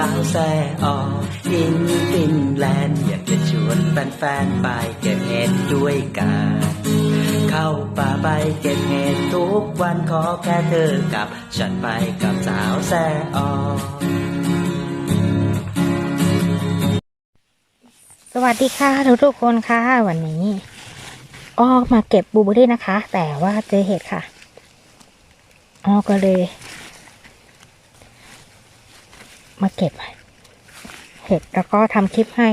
าวแซ่ออินฟินแลนด์อยากจะชวนแฟนๆไปเก็บเห็ดด้วยกัน เข้าป่าไปเก็บเห็ดทุกวันขอแค่เธอกับ ฉันไปกับสาวแซ่ออสวัสดีค่ะทุกทุกคนค่ะวันนี้อ้อมาเก็บบูเบอรี่นะคะ แต่ว่าเจอเห็ดค่ะอ้อก็เลย มาเก็บเห็ดแล้วก็ทำคลิปให้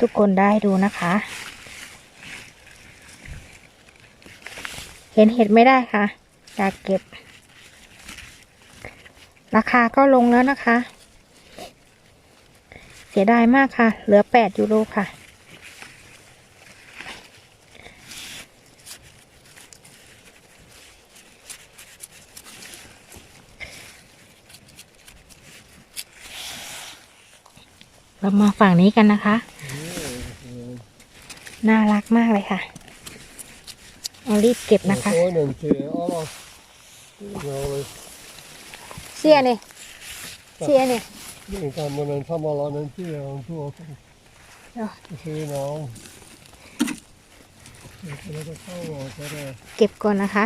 ทุกคนได้ดูนะคะ เห็นเห็ดไม่ได้ค่ะอยากเก็บ ราคาก็ลงแล้วนะคะ เสียดายมากค่ะ เหลือแปดยูโรค่ะ เรามาฝั่งนี้กันนะคะ น่ารักมากเลยค่ะ เอารีบเก็บนะคะ Toinen tie alas. Ja oli เสียเนี่ยเสียเนี่ย niin tämmöinen samanlainen tie on tuotu. Joo. Ja siinä on. Eikä näitä kauaa käydä. เก็บก่อนนะคะ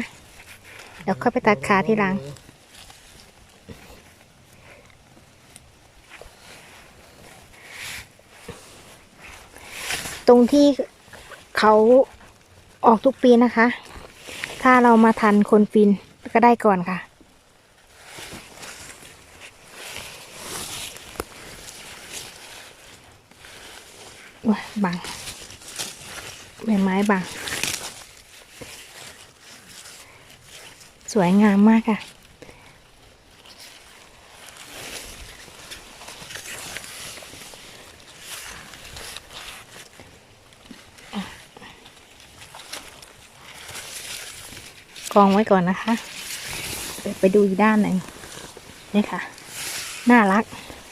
เดี๋ยวค่อยไปตัดขาทีหลัง ตรงที่เขาออกทุกปีนะคะ ถ้าเรามาทันคนฟินก็ได้ก่อนค่ะ ว้าบังใบไม้บัง สวยงามมากค่ะ องไว้ก่อนนะคะเดี๋ยวไปดูอีกด้านหนึ่งนี่ค่ะ น่ารัก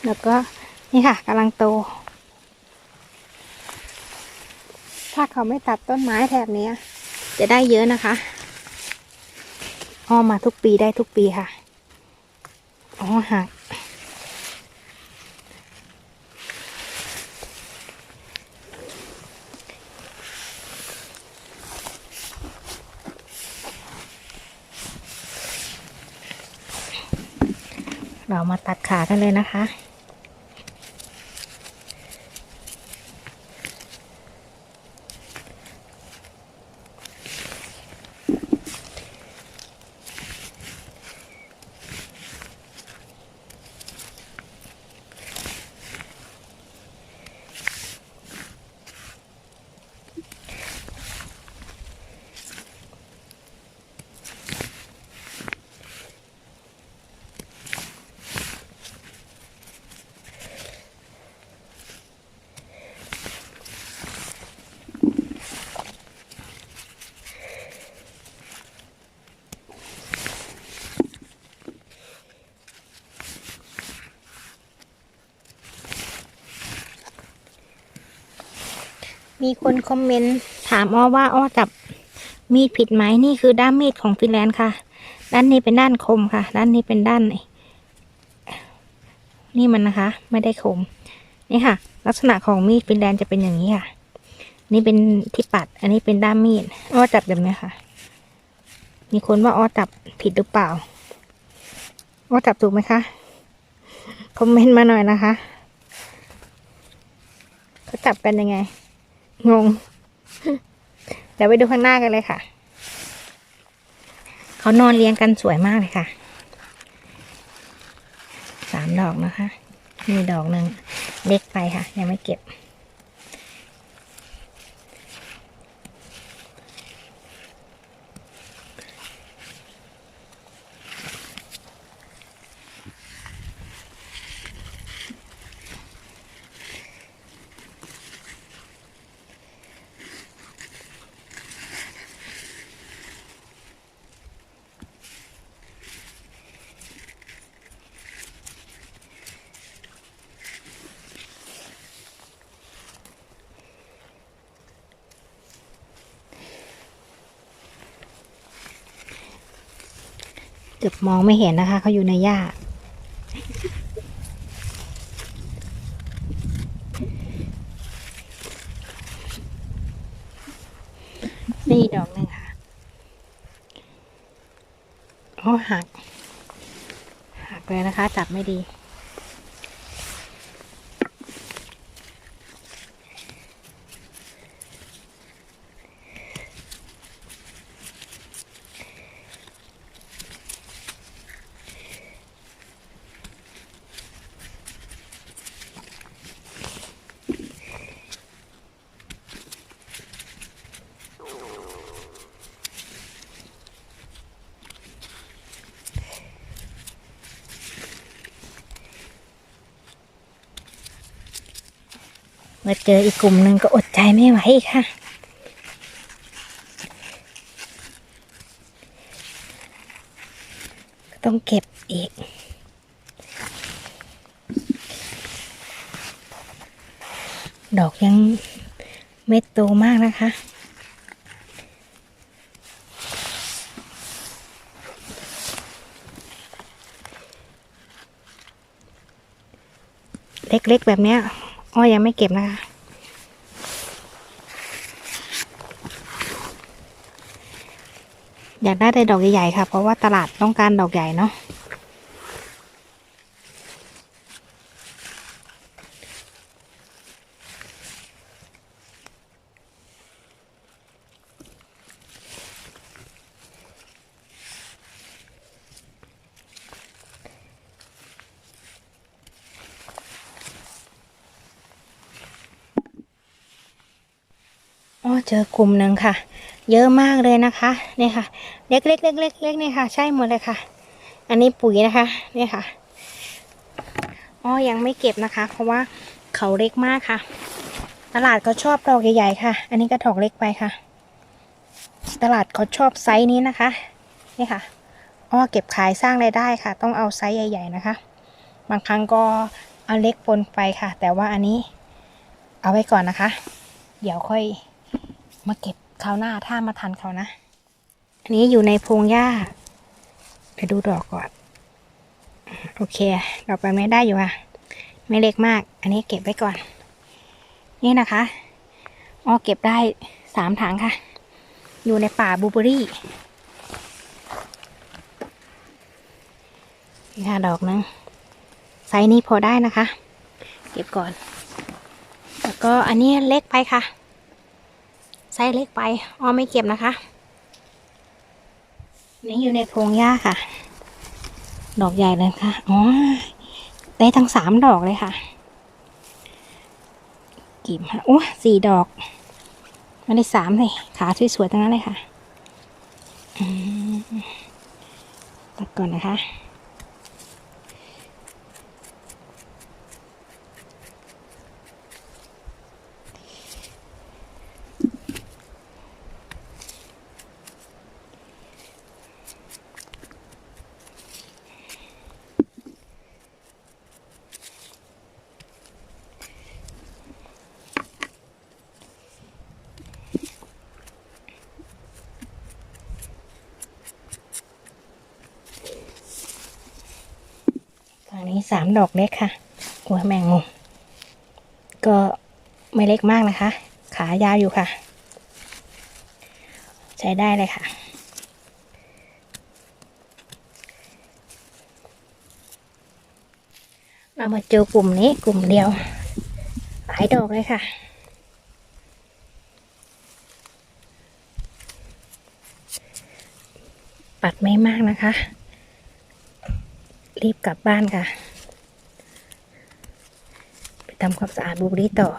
แล้วก็นี่ค่ะกำลังโต ถ้าเขาไม่ตัดต้นไม้แถบนี้จะได้เยอะนะคะอ้อมาทุกปีได้ทุกปีค่ะอ๋อหัก เรามา ตัดขากันเลยนะคะ มีคนคอมเมนต์ถามอ้อว่าอ้อจับมีดผิดไหมนี่คือด้ามมีดของฟินแลนด์ค่ะ ด้านนี้เป็นด้านคมค่ะ ด้านนี้เป็นด้านนนี่มันนะคะ ไม่ได้คม นี่ค่ะ ลักษณะของมีดฟินแลนด์จะเป็นอย่างนี้ค่ะ นี่เป็นที่ปัด อันนี้เป็นด้ามมีดอ้อจับแบบนี้ค่ะ มีคนว่าอ้อจับผิดหรือเปล่าอ้อจับถูกไหมคะคอมเมนต์มาหน่อยนะคะเขาจับกันยังไง งง เดี๋ยวไปดูข้างหน้ากันเลยค่ะ เขานอนเรียงกันสวยมากเลยค่ะ สามดอกนะคะ มีดอกหนึ่งเล็กไปค่ะ ยังไม่เก็บือบมองไม่เห็นนะคะเขาอยู่ในหญ้า นี่ดอกหนึ่งค่ะโอ้หัก หักเลยนะคะ จับไม่ดี มาเจออีกกลุ่มหนึ่งก็อดใจไม่ไหวค่ะก็ต้องเก็บอีกดอกยังไม่โตมากนะคะ เล็กๆแบบเนี้ย อ้อยังไม่เก็บนะคะ อยากได้แต่ดอกใหญ่ๆค่ะ เพราะว่าตลาดต้องการดอกใหญ่เนาะ อ๋อเจอกลุ่มหนึ่งค่ะ เยอะมากเลยนะคะเนี่ยค่ะ เล็กเล็กเล็กเล็กเล็กเนี่ยค่ะ ใช่หมดเลยค่ะ อันนี้ปุ๋ยนะคะเนี่ยค่ะอ๋อยังไม่เก็บนะคะ เพราะว่าเขาเล็กมากค่ะ ตลาดก็ชอบดอกใหญ่ๆค่ะ อันนี้ก็ดอกเล็กไปค่ะ ตลาดเขาชอบไซส์นี้นะคะนี่ค่ะอ้อเก็บขายสร้างรายได้ค่ะ ต้องเอาไซส์ใหญ่ ๆนะคะ บางครั้งก็เอาเล็กปนไปค่ะ แต่ว่าอันนี้เอาไว้ก่อนนะคะ เดี๋ยวค่อย มาเก็บคราวหน้าถ้ามาทันเขานะ อันนี้อยู่ในพงหญ้า ไปดูดอกก่อน โอเค ดอกแบบนี้ได้อยู่ค่ะ ไม่เล็กมาก อันนี้เก็บไว้ก่อน นี่นะคะอ้อเก็บได้สามถังค่ะ อยู่ในป่าบูเบอรี่นี่ค่ะดอกนึงไซส์นี้พอได้นะคะ เก็บก่อน แล้วก็อันนี้เล็กไปค่ะ ไซส์เล็กไปอ้อไม่เก็บนะคะ นี่อยู่ในพงหญ้าค่ะ ดอกใหญ่เลยค่ะอ๋อได้ทั้งสามดอกเลยค่ะกีบค่ะโอ้สี่ดอกไม่ได้สามเลยขาสวยๆทั้งนั้นเลยค่ะตัดก่อนนะคะ สามดอกเล็กค่ะ หัวแมงมุมก็ไม่เล็กมากนะคะ ขายาวอยู่ค่ะ ใช้ได้เลยค่ะ เรามาเจอกลุ่มนี้กลุ่มเดียว หลายดอกเลยค่ะปัดไม่มากนะคะ รีบกลับบ้านค่ะ ทำความสะอาดบุหรี่ต่อ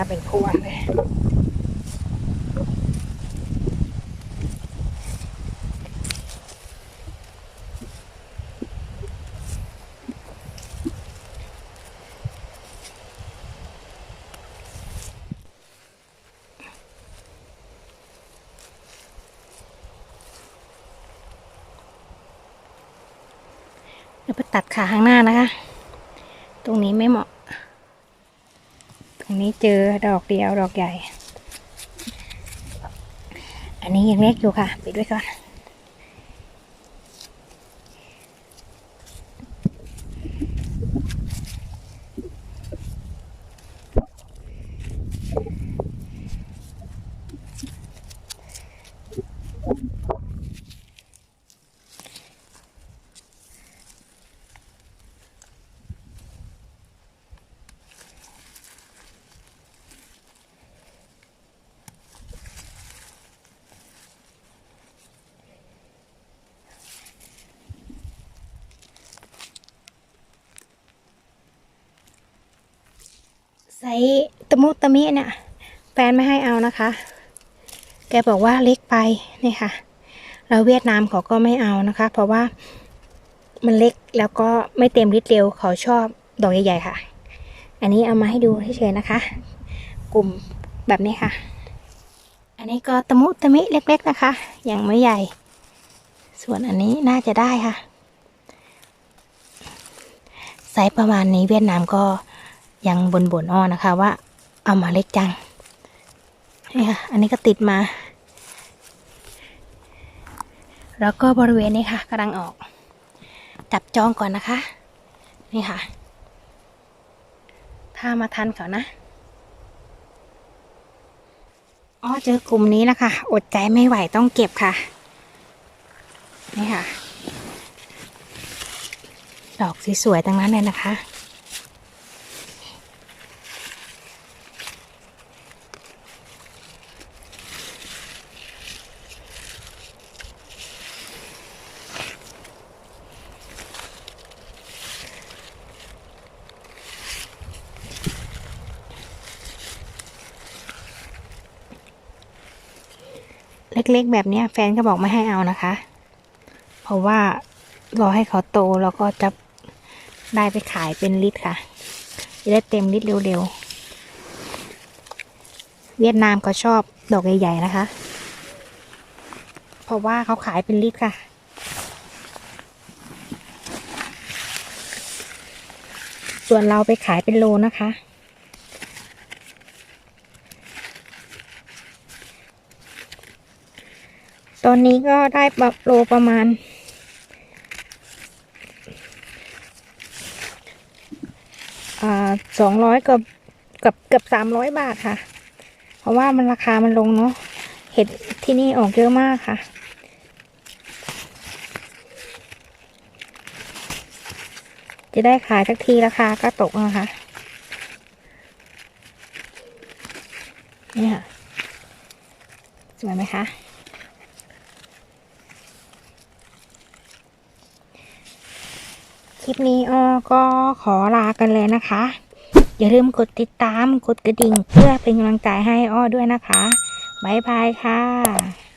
มาเป็นพวงเลยเดี๋ยวไปตัดขาข้างหน้านะคะ ตรงนี้ไม่เหมาะ งนี้เจอดอกเดียวดอกใหญ่ อันนี้ยังเล็กอยู่ค่ะ ปิดไว้ก่อน ส์ตะมุตะมิเนี่ยแฟนไม่ให้เอานะคะ แกบอกว่าเล็กไปนี่ค่ะ เราเวียดนามเขาก็ไม่เอานะคะ เพราะว่ามันเล็กแล้วก็ไม่เต็มฤทธิ์เร็วเขาชอบดอกใหญ่ๆค่ะ อันนี้เอามาให้ดูเฉยๆนะคะ กลุ่มแบบนี้ค่ะ อันนี้ก็ตะมุตะมิเล็ก ๆนะคะยังไม่ใหญ่ ส่วนอันนี้น่าจะได้ค่ะไซส์ประมาณนี้เวียดนามก็ ยังบนบนอ้อนะคะว่า เอามาเล็กจังนี่ค่ะอันนี้ก็ติดมา แล้วก็บริเวณนี้ค่ะกำลังออก จับจองก่อนนะคะ นี่ค่ะ ถ้ามาทันเขานะอ๋อเจอกลุ่มนี้แล้วค่ะอดใจไม่ไหวต้องเก็บค่ะ นี่ค่ะ ดอกสวยๆทั้งนั้นเลยนะคะ เล็กๆ แบบนี้แฟนก็บอกไม่ให้เอานะคะ เพราะว่ารอให้เขาโตแล้วก็จะได้ไปขายเป็นลิตรค่ะ จะได้เต็มลิตรเร็วๆ เวียดนามเขาชอบดอกใหญ่ๆนะคะ เพราะว่าเขาขายเป็นลิตรค่ะส่วนเราไปขายเป็นโลนะคะ อนนี้ก็ได้ปรับโลประมาณสองร้อยกับกับเกือบสามร้อยบาทค่ะ เพราะว่ามันราคามันลงเนาะเห็ดที่นี่ออกเยอะมากค่ะ จะได้ขายสักทีราคาก็ตกนะคะเนี่ยค่ะสวยไหมคะ ลิปนี้อ้อก็ขอลากันเลยนะคะ อย่าลืมกดติดตามกดกระดิ่งเพื่อเป็นกำลังใจให้อ้อด้วยนะคะ บ๊ายบายค่ะ